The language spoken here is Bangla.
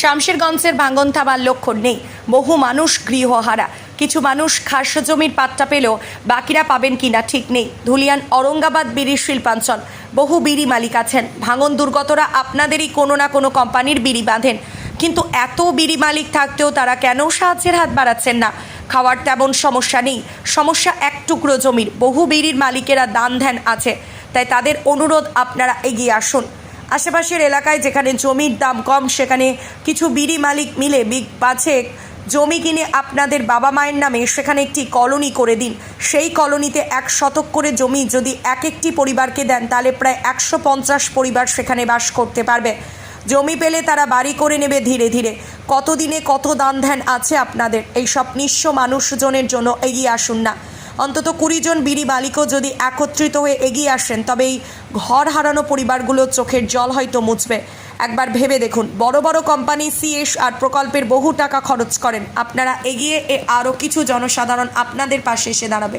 শামশেরগঞ্জের ভাঙন থামার লক্ষণ নেই। বহু মানুষ গৃহহারা। কিছু মানুষ খাস জমির পাট্টা পেলেও বাকিরা পাবেন কিনা ঠিক নেই। ধুলিয়ান অরঙ্গাবাদ বিড়ি শিল্পাঞ্চল। বহু বিড়ি মালিক আছেন। ভাঙন দুর্গতরা আপনাদেরই কোনো না কোনো কোম্পানির বিড়ি বাঁধেন। কিন্তু এত বিড়ি মালিক থাকতেও তারা কেন সাহায্যের হাত বাড়াচ্ছেন না? খাওয়ার তেমন সমস্যা নেই। সমস্যা এক টুকরো জমির। বহু বিড়ির মালিকেরা দান ধ্যান আছে। তাই তাদের অনুরোধ আপনারা এগিয়ে আসুন। আশেপাশের এলাকায় যেখানে জমির দাম কম, সেখানে কিছু বিড়ি মালিক মিলে বিগ পাঁচেক জমি কিনে আপনাদের বাবা মায়ের নামে সেখানে একটি কলোনি করে দিন। সেই কলোনিতে এক শতক করে জমি যদি এক একটি পরিবারকে দেন, তাহলে প্রায় একশো পঞ্চাশ পরিবার সেখানে বাস করতে পারবে। জমি পেলে তারা বাড়ি করে নেবে ধীরে ধীরে। কতদিনে কত দান ধ্যান আছে আপনাদের? এই সব নিঃস্ব মানুষজনের জন্য এগিয়ে আসুন না। অন্তত কুড়ি জন বিড়ি বালিকও যদি একত্রিত হয়ে এগিয়ে আসেন, তবে এই ঘর হারানো পরিবারগুলো চোখের জল হয়তো মুছবে। একবার ভেবে দেখুন, বড় বড় কোম্পানি সিএস আর প্রকল্পের বহু টাকা খরচ করেন। আপনারা এগিয়ে এ আরও কিছু জনসাধারণ আপনাদের পাশে এসে দাঁড়াবে।